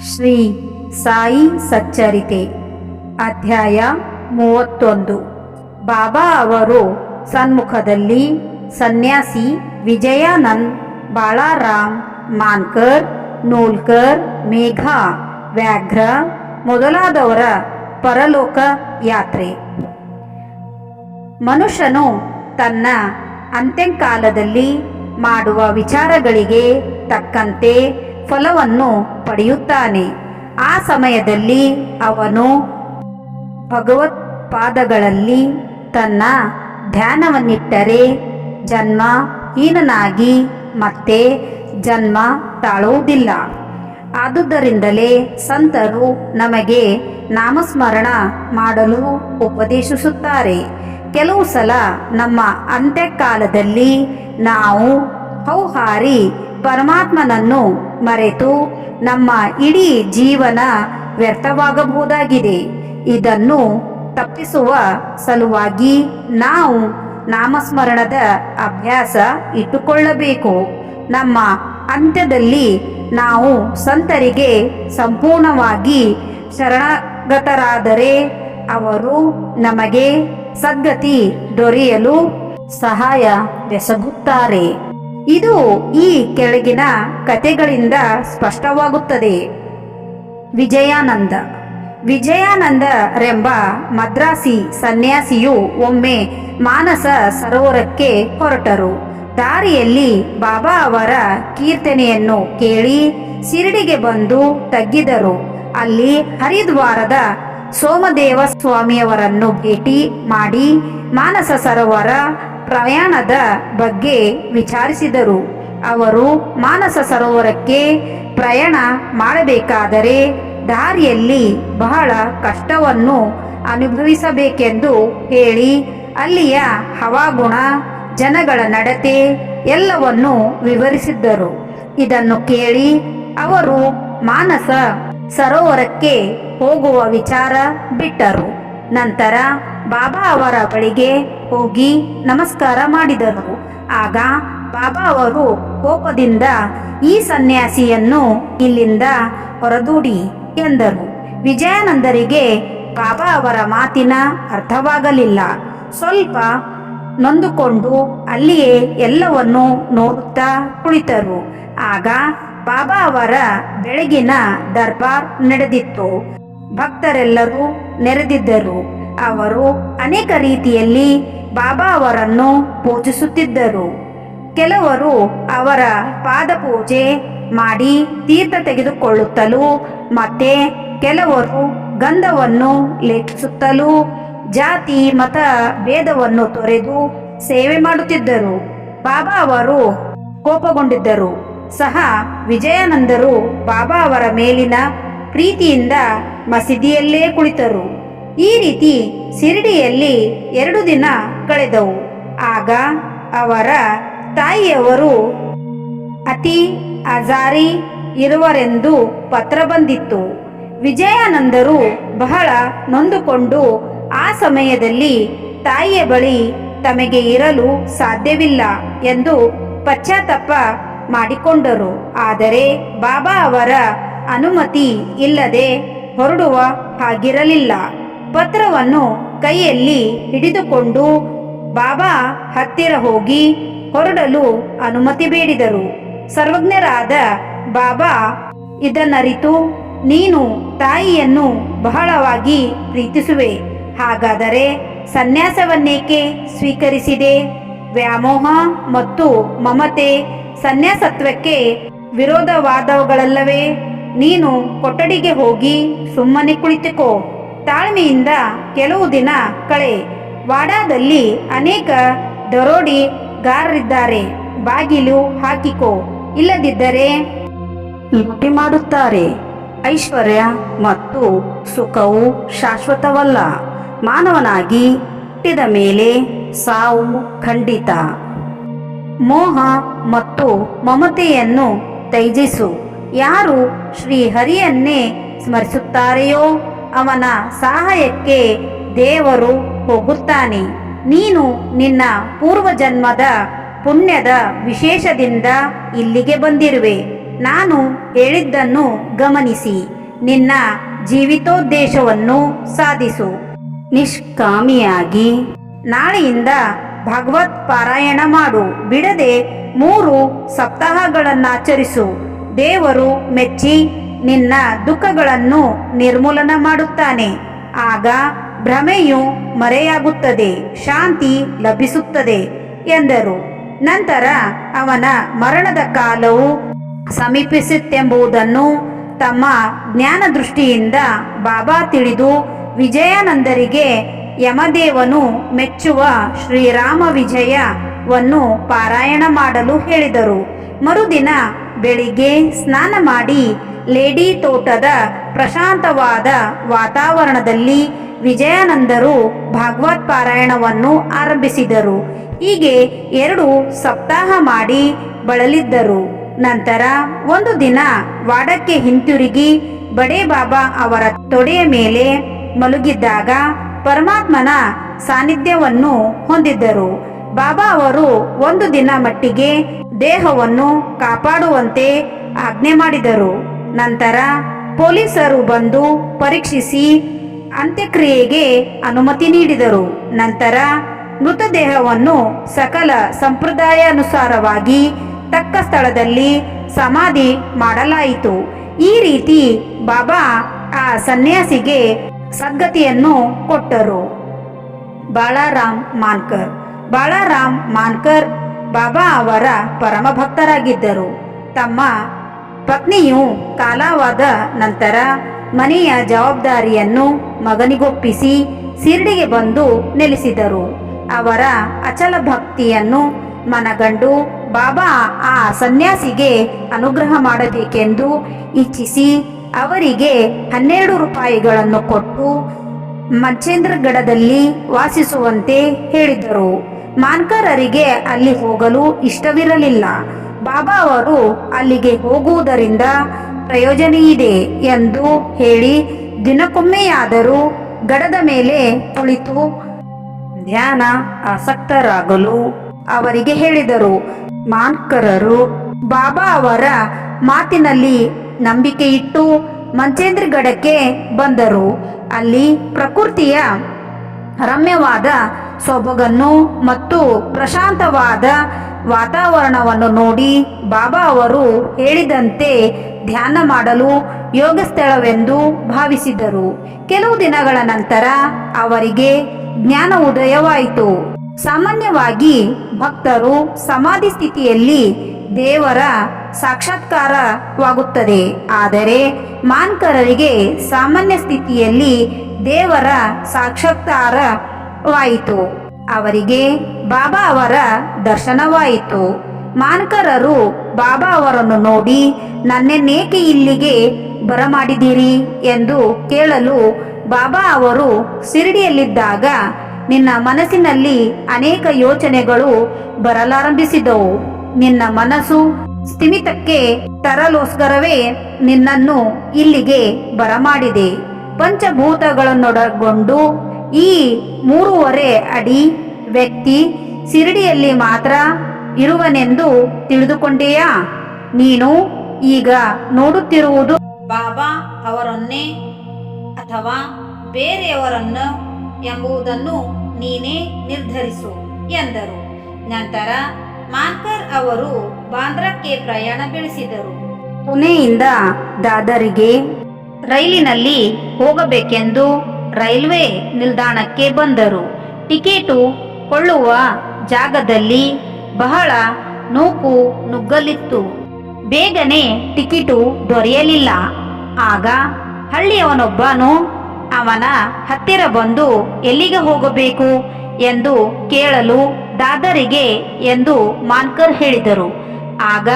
ಶ್ರೀ ಸಾಯಿ ಸಚ್ಚರಿತೆ, ಅಧ್ಯಾಯ ಮೂವತ್ತೊಂದು. ಬಾಬಾ ಅವರು ಸನ್ಮುಖದಲ್ಲಿ ಸನ್ಯಾಸಿ ವಿಜಯಾನಂದ್ ಬಾಳಾರಾಮ್, ಮಾನ್ಕರ್, ನೂಲ್ಕರ್, ಮೇಘಾ, ವ್ಯಾಘ್ರ ಮೊದಲಾದವರ ಪರಲೋಕ ಯಾತ್ರೆ. ಮನುಷ್ಯನು ತನ್ನ ಅಂತ್ಯಕಾಲದಲ್ಲಿ ಮಾಡುವ ವಿಚಾರಗಳಿಗೆ ತಕ್ಕಂತೆ ಫಲವನ್ನು ಪಡೆಯುತ್ತಾನೆ. ಆ ಸಮಯದಲ್ಲಿ ಅವನು ಭಗವತ್ ಪಾದಗಳಲ್ಲಿ ತನ್ನ ಧ್ಯಾನವನ್ನಿಟ್ಟರೆ ಜನ್ಮ ಹೀನನಾಗಿ ಮತ್ತೆ ಜನ್ಮ ತಾಳುವುದಿಲ್ಲ. ಆದುದರಿಂದಲೇ ಸಂತರು ನಮಗೆ ನಾಮಸ್ಮರಣ ಮಾಡಲು ಉಪದೇಶಿಸುತ್ತಾರೆ. ಕೆಲವು ಸಲ ನಮ್ಮ ಅಂತ್ಯಕಾಲದಲ್ಲಿ ನಾವು ಹೌಹಾರಿ ಪರಮಾತ್ಮನನ್ನು ಮರೆತು ನಮ್ಮ ಇಡೀ ಜೀವನ ವ್ಯರ್ಥವಾಗಬಹುದಾಗಿದೆ. ಇದನ್ನು ತಪ್ಪಿಸುವ ಸಲುವಾಗಿ ನಾವು ನಾಮಸ್ಮರಣದ ಅಭ್ಯಾಸ ಇಟ್ಟುಕೊಳ್ಳಬೇಕು. ನಮ್ಮ ಅಂತ್ಯದಲ್ಲಿ ನಾವು ಸಂತರಿಗೆ ಸಂಪೂರ್ಣವಾಗಿ ಶರಣಗತರಾದರೆ ಅವರು ನಮಗೆ ಸದ್ಗತಿ ದೊರೆಯಲು ಸಹಾಯ ಬೆಸಗುತ್ತಾರೆ. ಇದು ಈ ಕೆಳಗಿನ ಕಥೆಗಳಿಂದ ಸ್ಪಷ್ಟವಾಗುತ್ತದೆ. ವಿಜಯಾನಂದ. ವಿಜಯಾನಂದರೆಂಬ ಮದ್ರಾಸಿ ಸನ್ಯಾಸಿಯು ಒಮ್ಮೆ ಮಾನಸ ಸರೋವರಕ್ಕೆ ಹೊರಟರು. ದಾರಿಯಲ್ಲಿ ಬಾಬಾ ಅವರ ಕೀರ್ತನೆಯನ್ನು ಕೇಳಿ ಶಿರಡಿಗೆ ಬಂದು ತಗ್ಗಿದರು. ಅಲ್ಲಿ ಹರಿದ್ವಾರದ ಸೋಮದೇವ ಸ್ವಾಮಿಯವರನ್ನು ಭೇಟಿ ಮಾಡಿ ಮಾನಸ ಸರೋವರ ಪ್ರಯಾಣದ ಬಗ್ಗೆ ವಿಚಾರಿಸಿದರು. ಅವರು ಮಾನಸ ಸರೋವರಕ್ಕೆ ಪ್ರಯಾಣ ಮಾಡಬೇಕಾದರೆ ದಾರಿಯಲ್ಲಿ ಬಹಳ ಕಷ್ಟವನ್ನು ಅನುಭವಿಸಬೇಕೆಂದು ಹೇಳಿ, ಅಲ್ಲಿಯ ಹವಾಗುಣ, ಜನಗಳ ನಡತೆ ಎಲ್ಲವನ್ನು ವಿವರಿಸಿದ್ದರು. ಇದನ್ನು ಕೇಳಿ ಅವರು ಮಾನಸ ಸರೋವರಕ್ಕೆ ಹೋಗುವ ವಿಚಾರ ಬಿಟ್ಟರು. ನಂತರ ಬಾಬಾ ಅವರ ಬಳಿಗೆ ಹೋಗಿ ನಮಸ್ಕಾರ ಮಾಡಿದರು ಆಗ ಬಾಬಾ ಅವರು ಕೋಪದಿಂದ, ಈ ಸನ್ಯಾಸಿಯನ್ನು ಇಲ್ಲಿಂದ ಹೊರದೂಡಿ ಎಂದರು. ವಿಜಯಾನಂದರಿಗೆ ಬಾಬಾ ಅವರ ಮಾತಿನ ಅರ್ಥವಾಗಲಿಲ್ಲ. ಸ್ವಲ್ಪ ನೊಂದುಕೊಂಡು ಅಲ್ಲಿಯೇ ಎಲ್ಲವನ್ನು ನೋಡುತ್ತಾ ಕುಳಿತರು. ಆಗ ಬಾಬಾ ಅವರ ಬೆಳಗಿನ ದರ್ಬಾರ್ ನಡೆದಿತ್ತು. ಭಕ್ತರೆಲ್ಲರೂ ನೆರೆದಿದ್ದರು. ಅವರು ಅನೇಕ ರೀತಿಯಲ್ಲಿ ಬಾಬಾ ಅವರನ್ನು ಪೂಜಿಸುತ್ತಿದ್ದರು. ಕೆಲವರು ಅವರ ಪಾದಪೂಜೆ ಮಾಡಿ ತೀರ್ಥ ತೆಗೆದುಕೊಳ್ಳುತ್ತಲೂ, ಮತ್ತೆ ಕೆಲವರು ಗಂಧವನ್ನು ಲೇಖಿಸುತ್ತಲೂ ಜಾತಿ, ಮತ ಭೇದವನ್ನು ತೊರೆದು ಸೇವೆ ಮಾಡುತ್ತಿದ್ದರು. ಬಾಬಾ ಅವರು ಕೋಪಗೊಂಡಿದ್ದರು. ಸಹ ವಿಜಯಾನಂದರು ಬಾಬಾ ಅವರ ಮೇಲಿನ ಪ್ರೀತಿಯಿಂದ ಮಸೀದಿಯಲ್ಲೇ ಕುಳಿತರು. ಈ ರೀತಿ ಶಿರಡಿಯಲ್ಲಿ ಎರಡು ದಿನ ಕಳೆದವು. ಆಗ ಅವರ ತಾಯಿಯವರು, ಅತಿ ಅಜಾರಿ ಇರುವರೆಂದು ಪತ್ರ ಬಂದಿತ್ತು. ವಿಜಯಾನಂದರು ಬಹಳ ನೊಂದುಕೊಂಡು ಆ ಸಮಯದಲ್ಲಿ ತಾಯಿಯ ಬಳಿ ತಮಗೆ ಇರಲು ಸಾಧ್ಯವಿಲ್ಲ ಎಂದು ಪಶ್ಚಾತ್ತಾಪ ಮಾಡಿಕೊಂಡರು. ಆದರೆ ಬಾಬಾ ಅವರ ಅನುಮತಿ ಇಲ್ಲದೆ ಹೊರಡುವ ಹಾಗಿರಲಿಲ್ಲ. ಪತ್ರವನ್ನು ಕೈಯಲ್ಲಿ ಹಿಡಿದುಕೊಂಡು ಬಾಬಾ ಹತ್ತಿರ ಹೋಗಿ ಹೊರಡಲು ಅನುಮತಿ ಬೇಡಿದರು. ಸರ್ವಜ್ಞರಾದ ಬಾಬಾ ಇದನ್ನರಿತು, ನೀನು ತಾಯಿಯನ್ನು ಬಹಳವಾಗಿ ಪ್ರೀತಿಸುವೆ. ಹಾಗಾದರೆ ಸನ್ಯಾಸವನ್ನೇಕೆ ಸ್ವೀಕರಿಸಿದೆ? ವ್ಯಾಮೋಹ ಮತ್ತು ಮಮತೆ ಸನ್ಯಾಸತ್ವಕ್ಕೆ ವಿರೋಧವಾದವುಗಳಲ್ಲವೇ? ನೀನು ಕೊಠಡಿಗೆ ಹೋಗಿ ಸುಮ್ಮನೆ ಕುಳಿತುಕೋ. ತಾಳ್ಮೆಯಿಂದ ಕೆಲವು ದಿನ ಕಳೆ. ವಾಡಾದಲ್ಲಿ ಅನೇಕ ದರೋಡಿಗಾರರಿದ್ದಾರೆ ಬಾಗಿಲು ಹಾಕಿಕೋ. ಇಲ್ಲದಿದ್ದರೆ ಲೂಟಿ ಮಾಡುತ್ತಾರೆ. ಐಶ್ವರ್ಯ ಮತ್ತು ಸುಖವು ಶಾಶ್ವತವಲ್ಲ. ಮಾನವನಾಗಿ ಹುಟ್ಟಿದ ಮೇಲೆ ಸಾವು ಖಂಡಿತ. ಮೋಹ ಮತ್ತು ಮಮತೆಯನ್ನು ತ್ಯಜಿಸು. ಯಾರು ಶ್ರೀಹರಿಯನ್ನೇ ಸ್ಮರಿಸುತ್ತಾರೆಯೋ ಅವನ ಸಹಾಯಕ್ಕೆ ದೇವರು ಹೋಗುತ್ತಾನೆ. ನೀನು ನಿನ್ನ ಪೂರ್ವಜನ್ಮದ ಪುಣ್ಯದ ವಿಶೇಷದಿಂದ ಇಲ್ಲಿಗೆ ಬಂದಿರುವೆ. ನಾನು ಹೇಳಿದ್ದನ್ನು ಗಮನಿಸಿ. ನಿನ್ನ ಜೀವಿತೋದ್ದೇಶವನ್ನು ಸಾಧಿಸು. ನಿಷ್ಕಾಮಿಯಾಗಿ ನಾಳೆಯಿಂದ ಭಗವತ್ ಪಾರಾಯಣ ಮಾಡು. ಬಿಡದೆ ಮೂರು ಸಪ್ತಾಹಗಳನ್ನಾಚರಿಸು. ದೇವರು ಮೆಚ್ಚಿ ನಿನ್ನ ದುಃಖಗಳನ್ನು ನಿರ್ಮೂಲನ ಮಾಡುತ್ತಾನೆ. ಆಗ ಭ್ರಮೆಯು ಮರೆಯಾಗುತ್ತದೆ, ಶಾಂತಿ ಲಭಿಸುತ್ತದೆ ಎಂದರು. ನಂತರ ಅವನ ಮರಣದ ಕಾಲವು ಸಮೀಪಿಸುತ್ತೆಂಬುದನ್ನು ತಮ್ಮ ಜ್ಞಾನ ದೃಷ್ಟಿಯಿಂದ ಬಾಬಾ ತಿಳಿದು ವಿಜಯಾನಂದರಿಗೆ ಯಮದೇವನು ಮೆಚ್ಚುವ ಶ್ರೀರಾಮ ವಿಜಯವನ್ನು ಪಾರಾಯಣ ಮಾಡಲು ಹೇಳಿದರು. ಮರುದಿನ ಬೆಳಿಗ್ಗೆ ಸ್ನಾನ ಮಾಡಿ ಲೇಡಿ ತೋಟದ ಪ್ರಶಾಂತವಾದ ವಾತಾವರಣದಲ್ಲಿ ವಿಜಯಾನಂದರು ಭಾಗವತ್ ಪಾರಾಯಣವನ್ನು ಆರಂಭಿಸಿದರು. ಹೀಗೆ ಎರಡು ಸಪ್ತಾಹ ಮಾಡಿ ಬಳಲಿದ್ದರು. ನಂತರ ಒಂದು ದಿನ ವಾಡಕ್ಕೆ ಹಿಂತಿರುಗಿ ಬಡೇ ಬಾಬಾ ಅವರ ತೊಡೆಯ ಮೇಲೆ ಮಲಗಿದ್ದಾಗ ಪರಮಾತ್ಮನ ಸಾನ್ನಿಧ್ಯವನ್ನು ಹೊಂದಿದ್ದರು. ಬಾಬಾ ಅವರು ಒಂದು ದಿನ ಮಟ್ಟಿಗೆ ದೇಹವನ್ನು ಕಾಪಾಡುವಂತೆ ಆಜ್ಞೆ ಮಾಡಿದರು. ನಂತರ ಪೊಲೀಸರು ಬಂದು ಪರೀಕ್ಷಿಸಿ ಅಂತ್ಯಕ್ರಿಯೆಗೆ ಅನುಮತಿ ನೀಡಿದರು. ನಂತರ ಮೃತದೇಹವನ್ನು ಸಕಲ ಸಂಪ್ರದಾಯಾನುಸಾರವಾಗಿ ತಕ್ಕ ಸ್ಥಳದಲ್ಲಿ ಸಮಾಧಿ ಮಾಡಲಾಯಿತು. ಈ ರೀತಿ ಬಾಬಾ ಆ ಸನ್ಯಾಸಿಗೆ ಸದ್ಗತಿಯನ್ನು ಕೊಟ್ಟರು. ಬಾಳಾರಾಮ್ ಮಾನ್ಕರ್ ಬಾಳಾರಾಮ್ ಮಾನ್ಕರ್ ಬಾಬಾ ಅವರ ಪರಮ ಭಕ್ತರಾಗಿದ್ದರು ತಮ್ಮ ಪತ್ನಿಯು ಕಾಲವಾದ ನಂತರ ಮನೆಯ ಜವಾಬ್ದಾರಿಯನ್ನು ಮಗನಿಗೊಪ್ಪಿಸಿ ಸಿರ್ಡಿಗೆ ಬಂದು ನೆಲೆಸಿದರು. ಅವರ ಅಚಲ ಭಕ್ತಿಯನ್ನು ಮನಗಂಡು ಬಾಬಾ ಆ ಸನ್ಯಾಸಿಗೆ ಅನುಗ್ರಹ ಮಾಡಬೇಕೆಂದು ಇಚ್ಛಿಸಿ ಅವರಿಗೆ ಹನ್ನೆರಡು ರೂಪಾಯಿಗಳನ್ನು ಕೊಟ್ಟು ಮಂಚೇಂದ್ರಗಡದಲ್ಲಿ ವಾಸಿಸುವಂತೆ ಹೇಳಿದರು. ಮಾನ್ಕರರಿಗೆ ಅಲ್ಲಿ ಹೋಗಲು ಇಷ್ಟವಿರಲಿಲ್ಲ. ಬಾಬಾ ಅವರು ಅಲ್ಲಿಗೆ ಹೋಗುವುದರಿಂದ ಪ್ರಯೋಜನ ಇದೆ ಎಂದು ಹೇಳಿ ದಿನಕ್ಕೊಮ್ಮೆಯಾದರೂ ಗಡದ ಮೇಲೆ ಕುಳಿತು ಧ್ಯಾನ ಆಸಕ್ತರಾಗಲು ಅವರಿಗೆ ಹೇಳಿದರು. ಮಾನ್ಕರರು ಬಾಬಾ ಅವರ ಮಾತಿನಲ್ಲಿ ನಂಬಿಕೆ ಇಟ್ಟು ಮಂಚೇಂದ್ರಗಡಕ್ಕೆ ಬಂದರು. ಅಲ್ಲಿ ಪ್ರಕೃತಿಯ ರಮ್ಯವಾದ ಸೊಬಗನ್ನು ಮತ್ತು ಪ್ರಶಾಂತವಾದ ವಾತಾವರಣವನ್ನು ನೋಡಿ ಬಾಬಾ ಅವರು ಹೇಳಿದಂತೆ ಧ್ಯಾನ ಮಾಡಲು ಯೋಗ ಸ್ಥಳವೆಂದು ಭಾವಿಸಿದರು. ಕೆಲವು ದಿನಗಳ ನಂತರ ಅವರಿಗೆ ಜ್ಞಾನ ಉದಯವಾಯಿತು. ಸಾಮಾನ್ಯವಾಗಿ ಭಕ್ತರು ಸಮಾಧಿ ಸ್ಥಿತಿಯಲ್ಲಿ ದೇವರ ಸಾಕ್ಷಾತ್ಕಾರವಾಗುತ್ತದೆ. ಆದರೆ ಮಾನ್ಕರರಿಗೆ ಸಾಮಾನ್ಯ ಸ್ಥಿತಿಯಲ್ಲಿ ದೇವರ ಸಾಕ್ಷಾತ್ಕಾರವಾಯಿತು ಅವರಿಗೆ ಬಾಬಾ ಅವರ ದರ್ಶನವಾಯಿತು. ಮಾನಕರರು ಬಾಬಾ ಅವರನ್ನು ನೋಡಿ ನನ್ನೇಕೆ ಇಲ್ಲಿಗೆ ಬರಮಾಡಿದಿರಿ ಎಂದು ಕೇಳಲು ಬಾಬಾ ಅವರು ಸಿರಿಡಿಯಲ್ಲಿದ್ದಾಗ, ನಿನ್ನ ಮನಸ್ಸಿನಲ್ಲಿ ಅನೇಕ ಯೋಚನೆಗಳು ಬರಲಾರಂಭಿಸಿದವು. ನಿನ್ನ ಮನಸ್ಸು ಸ್ಥಿಮಿತಕ್ಕೆ ತರಲೋಸ್ಕರವೇ ನಿನ್ನನ್ನು ಇಲ್ಲಿಗೆ ಬರಮಾಡಿದೆ. ಪಂಚಭೂತಗಳನ್ನೊಳಗೊಂಡು ಈ ಮೂರುವರೆ ಅಡಿ ವ್ಯಕ್ತಿ ಶಿರಡಿಯಲ್ಲಿ ಮಾತ್ರ ಇರುವನೆಂದು ತಿಳಿದುಕೊಂಡೆಯಾ? ನೀನು ಈಗ ನೋಡುತ್ತಿರುವುದು ಬಾಬಾ ಅವರನ್ನೇ ಅಥವಾ ಬೇರೆಯವರನ್ನು ಎಂಬುದನ್ನು ನೀನೇ ನಿರ್ಧರಿಸು ಎಂದರು. ನಂತರ ಮಾನ್ಕರ್ ಅವರು ಬಾಂದ್ರಕ್ಕೆ ಪ್ರಯಾಣ ಬೆಳೆಸಿದರು. ಪುಣೆಯಿಂದ ದಾದರಿಗೆ ರೈಲಿನಲ್ಲಿ ಹೋಗಬೇಕೆಂದು ರೈಲ್ವೆ ನಿಲ್ದಾಣಕ್ಕೆ ಬಂದರು. ಟಿಕೆಟು ಕೊಳ್ಳುವ ಜಾಗದಲ್ಲಿ ಬಹಳ ನೂಕು ನುಗ್ಗಲಿತ್ತು. ಬೇಗನೆ ಟಿಕೆಟು ದೊರೆಯಲಿಲ್ಲ. ಆಗ ಹಳ್ಳಿಯವನೊಬ್ಬನು, ಅವನ ಹತ್ತಿರ ಬಂದು ಎಲ್ಲಿಗೆ ಹೋಗಬೇಕು? ಎಂದು ಕೇಳಲು ದಾದರಿಗೆ ಎಂದು ಮಾನ್ಕರ್ ಹೇಳಿದರು. ಆಗ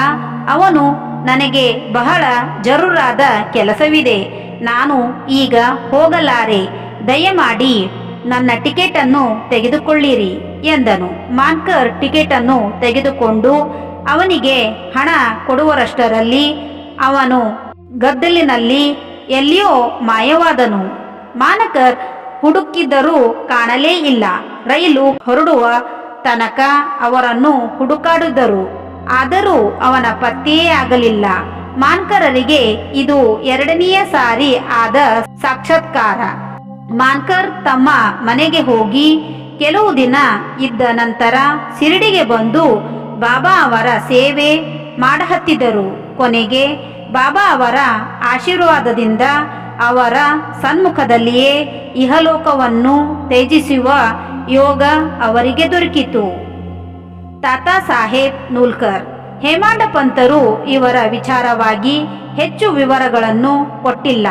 ಅವನು, ನನಗೆ ಬಹಳ ಜರೂರಾದ ಕೆಲಸವಿದೆ. ನಾನು ಈಗ ಹೋಗಲಾರೆ. ದಯಮಾಡಿ ನನ್ನ ಟಿಕೆಟ್ ಅನ್ನು ತೆಗೆದುಕೊಳ್ಳಿರಿ ಎಂದನು. ಮಾನ್ಕರ್ ಟಿಕೆಟನ್ನು ತೆಗೆದುಕೊಂಡು ಅವನಿಗೆ ಹಣ ಕೊಡುವರಷ್ಟರಲ್ಲಿ ಅವನು ಗದ್ದಲಿನಲ್ಲಿ ಎಲ್ಲಿಯೋ ಮಾಯವಾದನು. ಮಾನಕರ್ ಹುಡುಕಿದ್ದರೂ ಕಾಣಲೇ ಇಲ್ಲ. ರೈಲು ಹೊರಡುವ ತನಕ ಅವರನ್ನು ಹುಡುಕಾಡಿದರು. ಆದರೂ ಅವನ ಪತ್ತೆಯೇ ಆಗಲಿಲ್ಲ. ಮಾನ್ಕರರಿಗೆ ಇದು ಎರಡನೆಯ ಸಾರಿ ಆದ ಸಾಕ್ಷಾತ್ಕಾರ. ಮಾನ್ಕರ್ ತಮ್ಮ ಮನೆಗೆ ಹೋಗಿ ಕೆಲವು ದಿನ ಇದ್ದ ನಂತರ ಶಿರಡಿಗೆ ಬಂದು ಬಾಬಾ ಅವರ ಸೇವೆ ಮಾಡಹತ್ತಿದರು. ಕೊನೆಗೆ ಬಾಬಾ ಅವರ ಆಶೀರ್ವಾದದಿಂದ ಅವರ ಸನ್ಮುಖದಲ್ಲಿಯೇ ಇಹಲೋಕವನ್ನು ತ್ಯಜಿಸುವ ಯೋಗ ಅವರಿಗೆ ದೊರಕಿತು. ತಾತಾ ಸಾಹೇಬ್ ನೂಲ್ಕರ್, ಹೇಮಾಂಡ ಪಂತರು ಇವರ ವಿಚಾರವಾಗಿ ಹೆಚ್ಚು ವಿವರಗಳನ್ನು ಕೊಟ್ಟಿಲ್ಲ.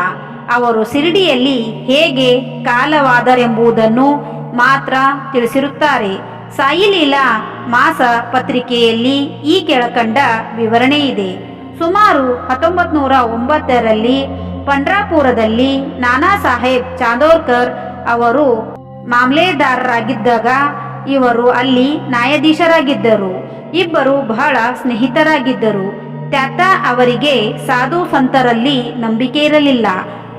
ಅವರು ಶಿರಡಿಯಲ್ಲಿ ಹೇಗೆ ಕಾಲವಾದರೆಂಬುದನ್ನು ಮಾತ್ರ ತಿಳಿಸಿರುತ್ತಾರೆ. ಸಾಯಿಲೀಲಾ ಮಾಸ ಪತ್ರಿಕೆಯಲ್ಲಿ ಈ ಕೆಳಕಂಡ ವಿವರಣೆ ಇದೆ ಸುಮಾರು ಹತ್ತೊಂಬತ್ತು ನೂರ ಒಂಬತ್ತರಲ್ಲಿ ಪಂಡ್ರಾಪುರದಲ್ಲಿ ನಾನಾ ಸಾಹೇಬ್ ಚಾಂದೋರ್ಕರ್ ಅವರು ಮಾಮಲೇದಾರರಾಗಿದ್ದಾಗ ಇವರು ಅಲ್ಲಿ ನ್ಯಾಯಾಧೀಶರಾಗಿದ್ದರು. ಇಬ್ಬರು ಬಹಳ ಸ್ನೇಹಿತರಾಗಿದ್ದರು. ತ್ಯಾತ ಅವರಿಗೆ ಸಾಧು ಸಂತರಲ್ಲಿ ನಂಬಿಕೆ ಇರಲಿಲ್ಲ.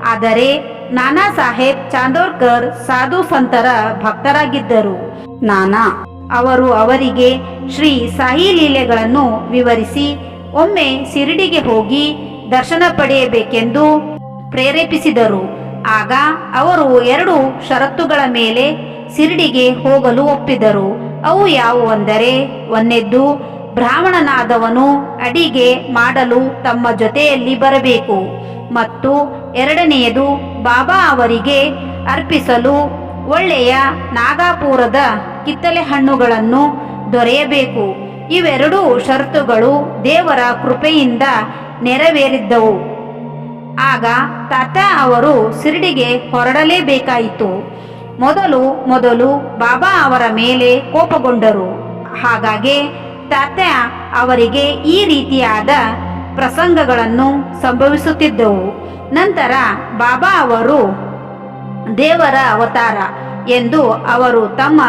ಆದರೆ ನಾನಾ ಸಾಹೇಬ್ ಚಾಂದೋರ್ಕರ್ ಸಾಧು ಸಂತರ ಭಕ್ತರಾಗಿದ್ದರು. ನಾನಾ ಅವರು ಅವರಿಗೆ ಶ್ರೀ ಸಾಯಿ ಲೀಲೆಗಳನ್ನು ವಿವರಿಸಿ, ಒಮ್ಮೆ ಶಿರಡಿಗೆ ಹೋಗಿ ದರ್ಶನ ಪಡೆಯಬೇಕೆಂದು ಪ್ರೇರೇಪಿಸಿದರು. ಆಗ ಅವರು ಎರಡು ಷರತ್ತುಗಳ ಮೇಲೆ ಶಿರಡಿಗೆ ಹೋಗಲು ಒಪ್ಪಿದರು. ಅವು ಯಾವುವೆಂದರೆ ಒಂದೆದ್ದು ಬ್ರಾಹ್ಮಣನಾದವನು ಅಡಿಗೆ ಮಾಡಲು ತಮ್ಮ ಜೊತೆಯಲ್ಲಿ ಬರಬೇಕು ಮತ್ತು ಎರಡನೆಯದು ಬಾಬಾ ಅವರಿಗೆ ಅರ್ಪಿಸಲು ಒಳ್ಳೆಯ ನಾಗಾಪುರದ ಕಿತ್ತಲೆ ಹಣ್ಣುಗಳನ್ನು ದೊರೆಯಬೇಕು. ಇವೆರಡೂ ಷರತ್ತುಗಳು ದೇವರ ಕೃಪೆಯಿಂದ ನೆರವೇರಿದ್ದವು. ಆಗ ತಾತ ಅವರು ಶಿರಡಿಗೆ ಹೊರಡಲೇಬೇಕಾಯಿತು. ಮೊದಲು ಮೊದಲು ಬಾಬಾ ಅವರ ಮೇಲೆ ಕೋಪಗೊಂಡರು. ಹಾಗಾಗಿ ತಾತ ಅವರಿಗೆ ಈ ರೀತಿಯಾದ ಪ್ರಸಂಗಗಳನ್ನು ಸಂಭವಿಸುತ್ತಿದ್ದವು. ನಂತರ ಬಾಬಾ ಅವರು ದೇವರ ಅವತಾರ ಎಂದು ಅವರು ತಮ್ಮ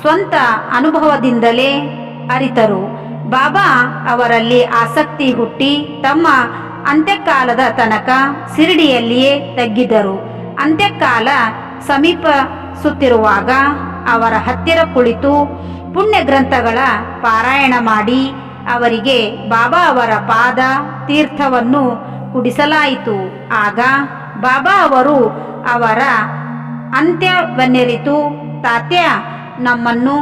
ಸ್ವಂತ ಅನುಭವದಿಂದಲೇ ಅರಿತರು. ಬಾಬಾ ಅವರಲ್ಲಿ ಆಸಕ್ತಿ ಹುಟ್ಟಿ ತಮ್ಮ ಅಂತ್ಯಕಾಲದ ತನಕ ಶಿರಡಿಯಲ್ಲಿಯೇ ತಗ್ಗಿದರು. ಅಂತ್ಯಕಾಲ ಸಮೀಪಿಸುತ್ತಿರುವಾಗ ಅವರ ಹತ್ತಿರ ಕುಳಿತು ಪುಣ್ಯ ಗ್ರಂಥಗಳ ಪಾರಾಯಣ ಮಾಡಿ ಅವರಿಗೆ ಬಾಬಾ ಅವರ ಪಾದ ತೀರ್ಥವನ್ನು ಕುಡಿಸಲಾಯಿತು. ಆಗ ಬಾಬಾ ಅವರು ಅವರ ಅಂತ್ಯವನ್ನೆರಿತು. ತಾತ್ಯ ನಮ್ಮನ್ನು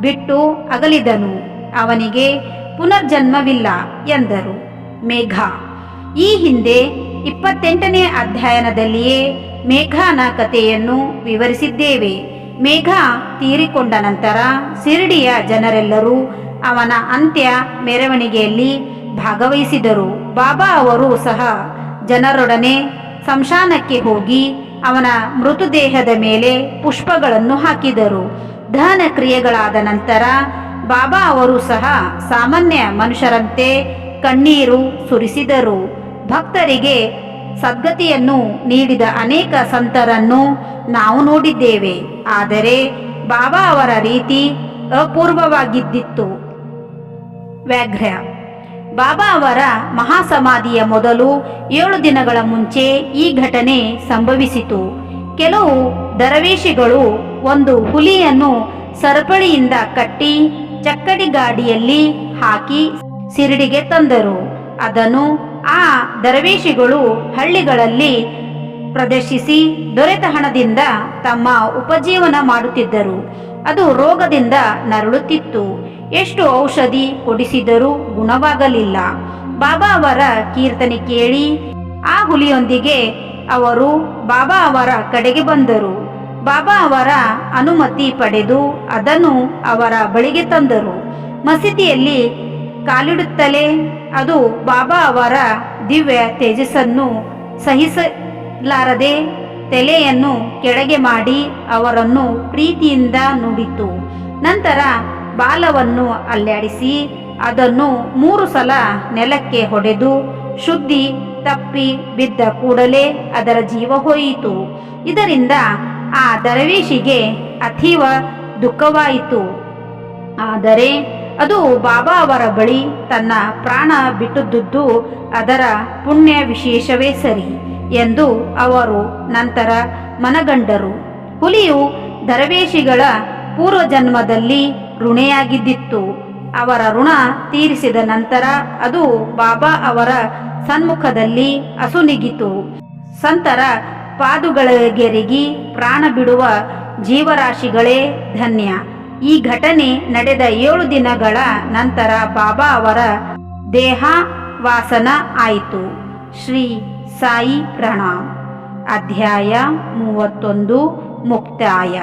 ಬಿಟ್ಟು ಅಗಲಿದನು. ಅವನಿಗೆ ಪುನರ್ಜನ್ಮವಿಲ್ಲ ಎಂದರು. ಮೇಘ. ಈ ಹಿಂದೆ ಇಪ್ಪತ್ತೆಂಟನೇ ಅಧ್ಯಯನದಲ್ಲಿಯೇ ಮೇಘನ ಕಥೆಯನ್ನು ವಿವರಿಸಿದ್ದೇವೆ. ಮೇಘ ತೀರಿಕೊಂಡ ನಂತರ ಶಿರಡಿಯ ಜನರೆಲ್ಲರೂ ಅವನ ಅಂತ್ಯ ಮೆರವಣಿಗೆಯಲ್ಲಿ ಭಾಗವಹಿಸಿದರು. ಬಾಬಾ ಅವರು ಸಹ ಜನರೊಡನೆ ಸಂಶಾನಕ್ಕೆ ಹೋಗಿ ಅವನ ಮೃತದೇಹದ ಮೇಲೆ ಪುಷ್ಪಗಳನ್ನು ಹಾಕಿದರು. ದಹನ ಕ್ರಿಯೆಗಳಾದ ನಂತರ ಬಾಬಾ ಅವರು ಸಹ ಸಾಮಾನ್ಯ ಮನುಷ್ಯರಂತೆ ಕಣ್ಣೀರು ಸುರಿಸಿದರು. ಭಕ್ತರಿಗೆ ಸದ್ಗತಿಯನ್ನು ನೀಡಿದ ಅನೇಕ ಸಂತರನ್ನು ನಾವು ನೋಡಿದ್ದೇವೆ. ಆದರೆ ಬಾಬಾ ಅವರ ರೀತಿ ಅಪೂರ್ವವಾಗಿದ್ದಿತ್ತು. ವ್ಯಾಘ್ರ. ಬಾಬಾ ಅವರ ಮಹಾಸಮಾಧಿಯ ಮೊದಲು ಏಳು ದಿನಗಳ ಮುಂಚೆ ಈ ಘಟನೆ ಸಂಭವಿಸಿತು. ಕೆಲವು ದರವೇಶಿಗಳು ಒಂದು ಹುಲಿಯನ್ನು ಸರಪಳಿಯಿಂದ ಕಟ್ಟಿ ಚಕ್ಕಡಿ ಗಾಡಿಯಲ್ಲಿ ಹಾಕಿ ಸಿರಿಡಿಗೆ ತಂದರು. ಅದನ್ನು ಆ ದರವೇಶಿಗಳು ಹಳ್ಳಿಗಳಲ್ಲಿ ಪ್ರದರ್ಶಿಸಿ ದೊರೆತ ಹಣದಿಂದ ತಮ್ಮ ಉಪಜೀವನ ಮಾಡುತ್ತಿದ್ದರು. ಅದು ರೋಗದಿಂದ ನರಳುತ್ತಿತ್ತು. ಎಷ್ಟು ಔಷಧಿ ಕೊಡಿಸಿದರೂ ಗುಣವಾಗಲಿಲ್ಲ. ಬಾಬಾ ಅವರ ಕೀರ್ತನೆ ಕೇಳಿ ಆ ಹುಲಿಯೊಂದಿಗೆ ಅವರು ಬಾಬಾ ಅವರ ಕಡೆಗೆ ಬಂದರು. ಬಾಬಾ ಅವರ ಅನುಮತಿ ಪಡೆದು ಅದನ್ನು ಅವರ ಬಳಿಗೆ ತಂದರು. ಮಸೀದಿಯಲ್ಲಿ ಕಾಲಿಡುತ್ತಲೇ ಅದು ಬಾಬಾ ಅವರ ದಿವ್ಯ ತೇಜಸ್ಸನ್ನು ಸಹಿಸಲಾರದೆ ತಲೆಯನ್ನು ಕೆಳಗೆ ಮಾಡಿ ಅವರನ್ನು ಪ್ರೀತಿಯಿಂದ ನೋಡಿತು. ನಂತರ ಬಾಲವನ್ನು ಅಲ್ಲಾಡಿಸಿ ಅದನ್ನು ಮೂರು ಸಲ ನೆಲಕ್ಕೆ ಹೊಡೆದು ಶುದ್ಧಿ ತಪ್ಪಿ ಬಿದ್ದ ಕೂಡಲೇ ಅದರ ಜೀವ ಹೋಯಿತು. ಇದರಿಂದ ಆ ದರವೇಶಿಗೆ ಅತೀವ ದುಃಖವಾಯಿತು. ಆದರೆ ಅದು ಬಾಬಾ ಅವರ ಬಳಿ ತನ್ನ ಪ್ರಾಣ ಬಿಟ್ಟುದುದ್ದು ಅದರ ಪುಣ್ಯ ವಿಶೇಷವೇ ಸರಿ ಎಂದು ಅವರು ನಂತರ ಮನಗಂಡರು. ಹುಲಿಯು ದರವೇಶಿಗಳ ಪೂರ್ವಜನ್ಮದಲ್ಲಿ ಋಣೆಯಾಗಿದ್ದಿತ್ತು. ಅವರ ಋಣ ತೀರಿಸಿದ ನಂತರ ಅದು ಬಾಬಾ ಅವರ ಸನ್ಮುಖದಲ್ಲಿ ಅಸುನಿಗಿತು ಸಂತರ ಪಾದುಗಳಿಗೆರಿಗಿ ಪ್ರಾಣ ಬಿಡುವ ಜೀವರಾಶಿಗಳೇ ಧನ್ಯ. ಈ ಘಟನೆ ನಡೆದ ಏಳು ದಿನಗಳ ನಂತರ ಬಾಬಾ ಅವರ ದೇಹ ವಾಸನ ಆಯಿತು. ಶ್ರೀ ಸಾಯಿ ಪ್ರಣಾಮ್. ಅಧ್ಯಾಯ ಮೂವತ್ತೊಂದು ಮುಕ್ತಾಯ.